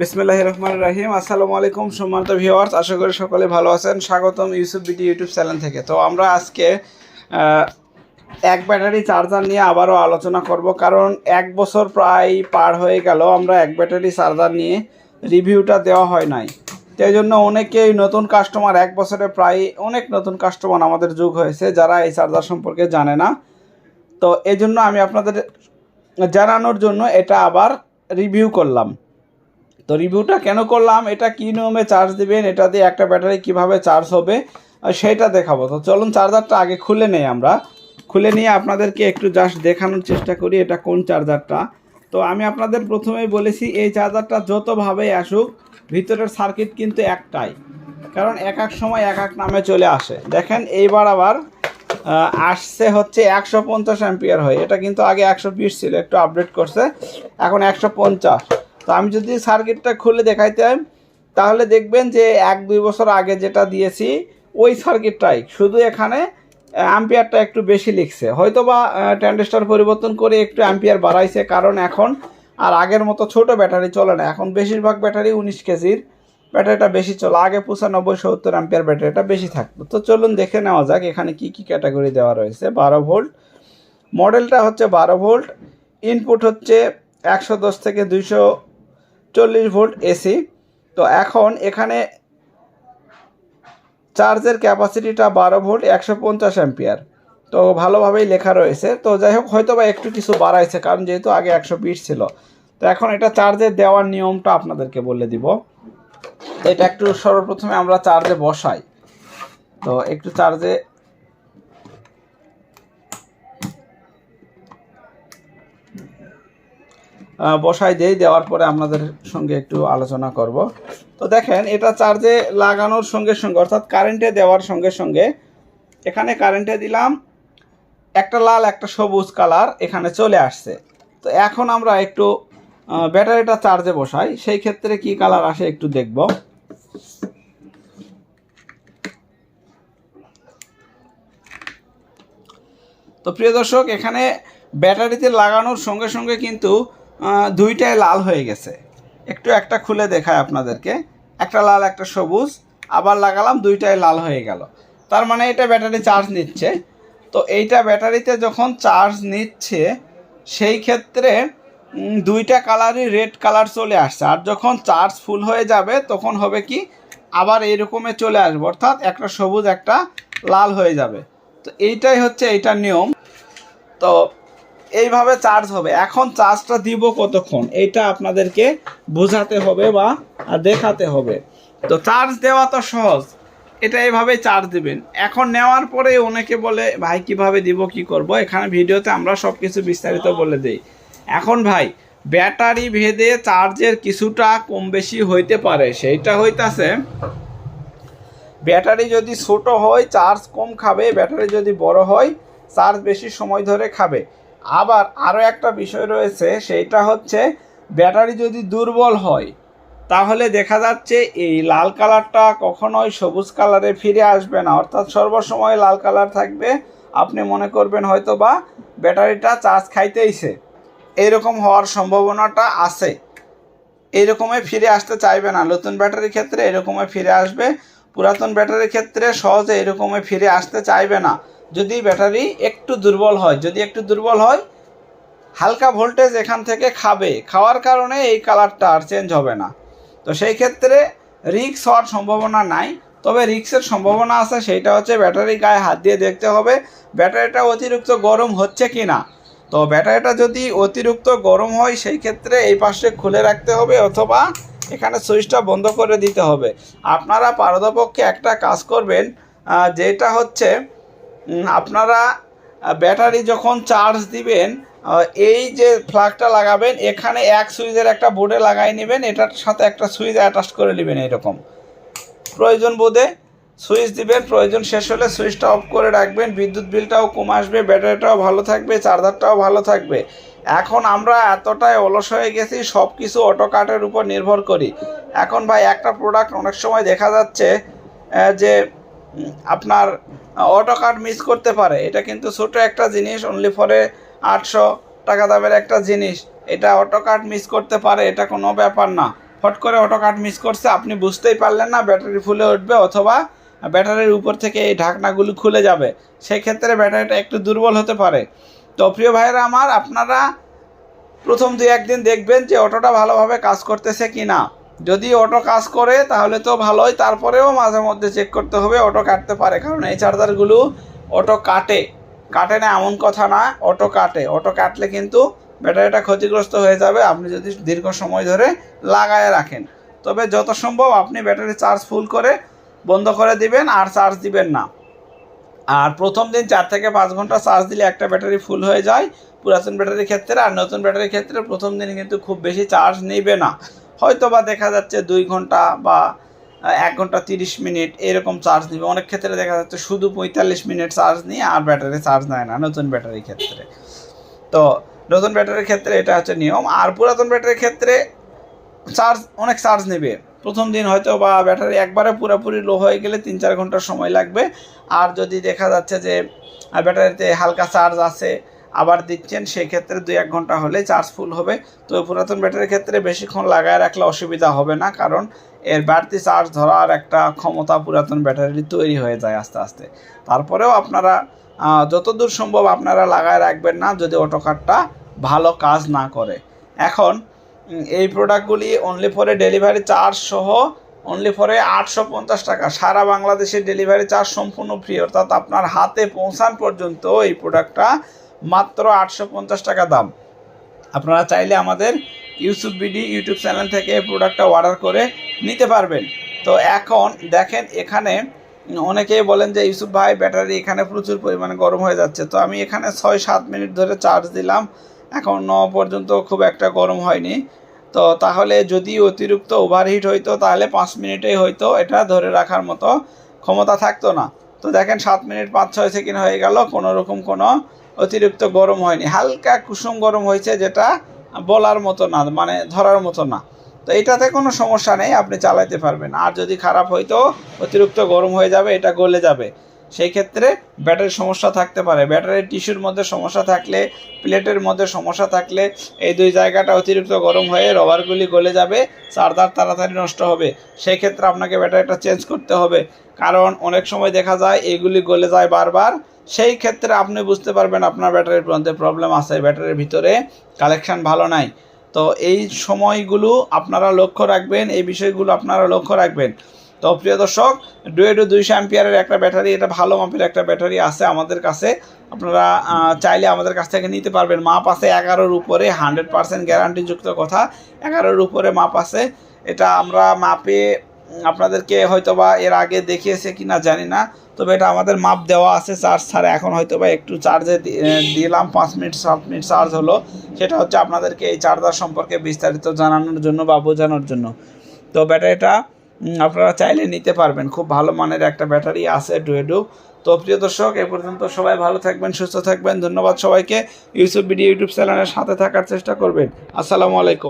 বিসমিল্লাহ রহমান রাহিম আসসালামু আলাইকুম সম্মানিত ভিউয়ার্স আশা করি সকলে ভালো আছেন। স্বাগতম ইউসুফ বিটি ইউটিউব চ্যানেল থেকে। তো আমরা আজকে এক ব্যাটারি চার্জার নিয়ে আবারও আলোচনা করব, কারণ এক বছর প্রায় পার হয়ে গেল, আমরা এক ব্যাটারি চার্জার নিয়ে রিভিউটা দেওয়া হয় নাই। তো এই জন্য অনেকেই নতুন কাস্টমার এক বছরে প্রায় অনেক নতুন কাস্টমার আমাদের যুগ হয়েছে, যারা এই চার্জার সম্পর্কে জানে না। তো এই জন্য আমি আপনাদের জানানোর জন্য এটা আবার রিভিউ করলাম। তো রিভিউটা কেন করলাম? এটা কী নিয়মে চার্জ দিবেন? এটা দিয়ে একটা ব্যাটারি কীভাবে চার্জ হবে? সেটা দেখাবো। তো চলুন চার্জারটা আগে খুলে নেই আমরা। খুলে নিয়ে আপনাদেরকে একটু জাস্ট দেখানোর চেষ্টা করি এটা কোন চার্জারটা তো আমি আপনাদের প্রথমেই বলেছি, এই চার্জারটা যতভাবেই আসুক, ভিতরের সার্কিট কিন্তু একটাই। কারণ এক এক সময় এক এক নামে চলে আসে। দেখেন, এইবার আবার আসছে হচ্ছে একশো পঞ্চাশ অ্যাম্পিয়ার হয়। এটা কিন্তু আগে একশো বিশ ছিল, একটু আপডেট করছে। এখন একশো পঞ্চাশ। তো আমি যদি সার্কিটটা খুলে দেখাইতাম তাহলে দেখবেন যে এক দুই বছর আগে যেটা দিয়েছি, ওই সার্কিটটাই। শুধু এখানে অ্যাম্পিয়ারটা একটু বেশি লিখছে। হয়তো বা ট্যান্ডেস্টার পরিবর্তন করে একটু অ্যাম্পিয়ার বাড়াইছে, কারণ এখন আর আগের মতো ছোট ব্যাটারি চলে না। এখন বেশিরভাগ ব্যাটারি উনিশ কেজির, ব্যাটারিটা বেশি চলে। আগে পঁচানব্বই, সত্তর অ্যাম্পিয়ার ব্যাটারিটা বেশি থাকতো। তো চলুন দেখে নেওয়া যাক, এখানে কি কি ক্যাটাগরি দেওয়া রয়েছে। বারো ভোল্ট মডেলটা হচ্ছে বারো ভোল্ট ইনপুট হচ্ছে একশো দশ থেকে দুইশো চল্লিশ ভোল্ট এসি তো এখন এখানে চার্জের ক্যাপাসিটিটা বারো ভোল্ট, একশো পঞ্চাশ অ্যাম্পিয়ার। তো ভালোভাবেই লেখা রয়েছে। তো যাই হোক হয়তো বা একটু কিছু বাড়াইছে, কারণ যেহেতু আগে একশো বিশ ছিল। তো এখন এটা চার্জে দেওয়ার নিয়মটা আপনাদেরকে বলে দিব। এটা একটু সর্বপ্রথমে আমরা চার্জে বসাই। তো একটু চার্জে বসাই দেই, দেওয়ার পরে আপনাদের সঙ্গে একটু আলোচনা করব। তো দেখেন, এটা চার্জে লাগানোর সঙ্গে সঙ্গে, অর্থাৎ কারেন্টে দেওয়ার সঙ্গে সঙ্গে, এখানে কারেন্টে দিলাম, একটা লাল, একটা সবুজ কালার এখানে চলে আসছে। তো এখন আমরা একটু ব্যাটারিটা চার্জে বসাই, সেই ক্ষেত্রে কি কালার আসে একটু দেখব। তো প্রিয় দর্শক, এখানে ব্যাটারিতে লাগানোর সঙ্গে সঙ্গে কিন্তু দুইটাই লাল হয়ে গেছে। একটু একটা খুলে দেখায় আপনাদেরকে। একটা লাল, একটা সবুজ। আবার লাগালাম, দুইটাই লাল হয়ে গেল। তার মানে এটা ব্যাটারি চার্জ নিচ্ছে। তো এইটা ব্যাটারিতে যখন চার্জ নিচ্ছে, সেই ক্ষেত্রে দুইটা কালারই রেড কালার চলে আসছে। আর যখন চার্জ ফুল হয়ে যাবে, তখন হবে কি, আবার এইরকমে চলে আসবে। অর্থাৎ একটা সবুজ, একটা লাল হয়ে যাবে। তো এইটাই হচ্ছে এইটার নিয়ম। তো এইভাবে চার্জ হবে। এখন চার্জটা দিব কতক্ষণ? এটা আপনাদেরকে বোঝাতে হবে বা দেখাতে হবে। তো চার্জ দেওয়া তো সহজ। এটা এইভাবে চার্জ দিবেন। এখন নেওয়ার পরে অনেকে বলে, ভাই, কীভাবে দিব, কি করব? এখানে ভিডিওতে আমরা সব কিছু বিস্তারিত বলে দিই। এখন ভাই, ব্যাটারি ভেদে চার্জের কিছুটা কম বেশি হইতে পারে। সেইটা হইতাছে, ব্যাটারি যদি ছোট হয়, চার্জ কম খাবে। ব্যাটারি যদি বড় হয়, চার্জ বেশি সময় ধরে খাবে। আবার আরও একটা বিষয় রয়েছে সেইটা হচ্ছে ব্যাটারি যদি দুর্বল হয়, তাহলে দেখা যাচ্ছে এই লাল কালারটা কখনোই সবুজ কালারে ফিরে আসবে না। অর্থাৎ সর্বসময় লাল কালার থাকবে। আপনি মনে করবেন হয়তো বা ব্যাটারিটা চার্জ খাইতেইছে। এরকম হওয়ার সম্ভাবনাটা আছে। এইরকমই ফিরে আসতে চাইবে না। নতুন ব্যাটারির ক্ষেত্রে এরকমই ফিরে আসবে। পুরাতন ব্যাটারির ক্ষেত্রে সহজে এরকমই ফিরে আসতে চাইবে না। যদি ব্যাটারি একটু দুর্বল হয়, যদি একটু দুর্বল হয়, হালকা ভোল্টেজ এখান থেকে খাবে। খাওয়ার কারণে এই কালারটা আর চেঞ্জ হবে না। তো সেই ক্ষেত্রে রিক্স হওয়ার সম্ভাবনা নাই। তবে রিক্সের সম্ভাবনা আছে, সেইটা হচ্ছে ব্যাটারি গায়ে হাত দিয়ে দেখতে হবে, ব্যাটারিটা অতিরিক্ত গরম হচ্ছে কি না তো ব্যাটারিটা যদি অতিরিক্ত গরম হয়, সেই ক্ষেত্রে এই পাশে খুলে রাখতে হবে, অথবা এখানে সুইচটা বন্ধ করে দিতে হবে। আপনারা পারদপক্ষে একটা কাজ করবেন যেটা হচ্ছে আপনারা ব্যাটারি যখন চার্জ দিবেন এই যে ফ্লাগটা লাগাবেন, এখানে এক সুইচের একটা বোর্ডে লাগাই নেবেন, এটার সাথে একটা সুইচ অ্যাটাচ করে নেবেন এরকম। প্রয়োজন বোধে সুইচ দিবেন, প্রয়োজন শেষ হলে সুইচটা অফ করে রাখবেন, বিদ্যুৎ বিলটাও কম আসবে, ব্যাটারিটাও ভালো থাকবে, চার্জারটাও ভালো থাকবে। এখন আমরা এতটাই অলস হয়ে গেছি সব কিছু অটো কাটের উপর নির্ভর করি। এখন ভাই, একটা প্রোডাক্ট অনেক সময় দেখা যাচ্ছে যে আপনার অটো কার্ড মিস করতে পারে। এটা কিন্তু ছোট একটা জিনিস অনলি ফরে আটশো টাকা দামের একটা জিনিস। এটা অটো কার্ড মিস করতে পারে, এটা কোনো ব্যাপার না। ফট করে অটো কাট মিস করছে, আপনি বুঝতেই পারলেন না, ব্যাটারি ফুলে উঠবে অথবা ব্যাটারির উপর থেকে এই ঢাকনাগুলো খুলে যাবে। সেই ক্ষেত্রে ব্যাটারিটা একটু দুর্বল হতে পারে। তো প্রিয় ভাইয়েরা আমার, আপনারা প্রথম দু একদিন দেখবেন যে অটোটা ভালোভাবে কাজ করতেছে কি না যদি অটো কাজ করে, তাহলে তো ভালোই। তারপরেও মাঝে মধ্যে চেক করতে হবে অটো কাটতে পারে। কারণ এই চার্জারগুলো অটো কাটে। কাটে না এমন কথা না অটো কাটে। অটো কাটলে কিন্তু ব্যাটারিটা ক্ষতিগ্রস্ত হয়ে যাবে। আপনি যদি দীর্ঘ সময় ধরে লাগায় রাখেন। তবে যত সম্ভব আপনি ব্যাটারি চার্জ ফুল করে বন্ধ করে দিবেন, আর চার্জ দিবেন না। আর প্রথম দিন চার থেকে পাঁচ ঘণ্টা চার্জ দিলে একটা ব্যাটারি ফুল হয়ে যায়। পুরাতন ব্যাটারির ক্ষেত্রে আর নতুন ব্যাটারির ক্ষেত্রে প্রথম দিন কিন্তু খুব বেশি চার্জ নেবে না। হয়তো বা দেখা যাচ্ছে দুই ঘণ্টা বা এক ঘণ্টা তিরিশ মিনিট এরকম চার্জ নেবে। অনেক ক্ষেত্রে দেখা যাচ্ছে শুধু পঁয়তাল্লিশ মিনিট চার্জ নিয়ে আর ব্যাটারি চার্জ নেয় না, নতুন ব্যাটারির ক্ষেত্রে। তো নতুন ব্যাটারির ক্ষেত্রে এটা হচ্ছে নিয়ম। আর পুরাতন ব্যাটারির ক্ষেত্রে চার্জ অনেক চার্জ নেবে। প্রথম দিন হয়তো বা ব্যাটারি একবারে পুরোপুরি লো হয়ে গেলে তিন চার ঘণ্টা সময় লাগবে। আর যদি দেখা যাচ্ছে যে ব্যাটারিতে হালকা চার্জ আছে আবার দিচ্ছেন, সেক্ষেত্রে দুই এক ঘণ্টা হলে চার্জ ফুল হবে। তো পুরাতন ব্যাটারির ক্ষেত্রে বেশিক্ষণ লাগায় রাখলে অসুবিধা হবে না, কারণ এর বাড়তি চার্জ ধরার একটা ক্ষমতা পুরাতন ব্যাটারি তৈরি হয়ে যায় আস্তে আস্তে। তারপরেও আপনারা যতদূর সম্ভব আপনারা লাগায় রাখবেন না যদি অটোকারটা ভালো কাজ না করে। এখন এই প্রোডাক্টগুলি অনলি ফরে ডেলিভারি চার্জ সহ অনলি ফরে আটশো পঞ্চাশ টাকা। সারা বাংলাদেশে ডেলিভারি চার্জ সম্পূর্ণ ফ্রি অর্থাৎ আপনার হাতে পৌঁছান পর্যন্ত এই প্রোডাক্টটা মাত্র আটশো পঞ্চাশ টাকা দাম। আপনারা চাইলে আমাদের ইউসুফ বিডি ইউটিউব চ্যানেল থেকে প্রোডাক্টটা অর্ডার করে নিতে পারবেন। তো এখন দেখেন এখানে অনেকেই বলেন যে, ইউসুফ ভাই, ব্যাটারি এখানে প্রচুর পরিমাণে গরম হয়ে যাচ্ছে। তো আমি এখানে ছয় সাত মিনিট ধরে চার্জ দিলাম। এখনও পর্যন্ত খুব একটা গরম হয়নি। তো তাহলে যদি অতিরিক্ত ওভারহিট হইতো, তাহলে পাঁচ মিনিটেই হয়তো এটা ধরে রাখার মতো। ক্ষমতা থাকতো না। তো দেখেন সাত মিনিট পাঁচ ছয় সেকেন্ড হয়ে গেল, কোনো রকম কোনো অতিরিক্ত গরম হয়নি। হালকা কুসুম গরম হয়েছে যেটা বলার মতো না মানে ধরার মতো না। তো এটাতে কোনো সমস্যা নেই, আপনি চালাইতে পারবেন। আর যদি খারাপ হয় তো অতিরিক্ত গরম হয়ে যাবে, এটা গলে যাবে। সেই ক্ষেত্রে ব্যাটারির সমস্যা থাকতে পারে। ব্যাটারির টিস্যুর মধ্যে সমস্যা থাকলে, প্লেটের মধ্যে সমস্যা থাকলে এই দুই জায়গাটা অতিরিক্ত গরম হয়ে রবারগুলি গলে যাবে, চার্জার তাড়াতাড়ি নষ্ট হবে। সেই ক্ষেত্রে আপনাকে ব্যাটারিটা চেঞ্জ করতে হবে। কারণ অনেক সময় দেখা যায় এগুলি গলে যায় বারবার। সেই ক্ষেত্রে আপনি বুঝতে পারবেন আপনার ব্যাটারির মধ্যে প্রবলেম আছে, ব্যাটারির ভিতরে কালেকশান ভালো নাই। তো এই সময়গুলো আপনারা লক্ষ্য রাখবেন, এই বিষয়গুলো আপনারা লক্ষ্য রাখবেন। তো প্রিয় দর্শক ডুয়েডো দুইশো অ্যাম্পিয়ারের একটা ব্যাটারি, এটা ভালো মাপের একটা ব্যাটারি আছে আমাদের কাছে। আপনারা চাইলে আমাদের কাছ থেকে নিতে পারবেন। মাপ আছে এগারোর উপরে হান্ড্রেড পার্সেন্ট গ্যারান্টিযুক্ত কথা। এগারোর উপরে মাপ আছে। এটা আমরা মাপে আপনাদেরকে হয়তো বা এর আগে দেখিয়েছে কি না জানি না। তবে এটা আমাদের মাপ দেওয়া আছে চার্জ ছাড়া। এখন হয়তো বা একটু চার্জে দিলাম, পাঁচ মিনিট, সাত মিনিট চার্জ হলো। সেটা হচ্ছে আপনাদেরকে এই চার্জার সম্পর্কে বিস্তারিত জানানোর জন্য বা বোঝানোর জন্য। তো ব্যাটারিটা আপনারা চাইলে নিতে পারবেন। খুব ভালো মানের একটা ব্যাটারি আছে ডুয়েডু। তো প্রিয় দর্শক, এ পর্যন্ত সবাই ভালো থাকবেন, সুস্থ থাকবেন। ধন্যবাদ সবাইকে। ইউসুফ ভিডিও ইউটিউব চ্যানেলের সাথে থাকার চেষ্টা করবেন। আসসালামু আলাইকুম।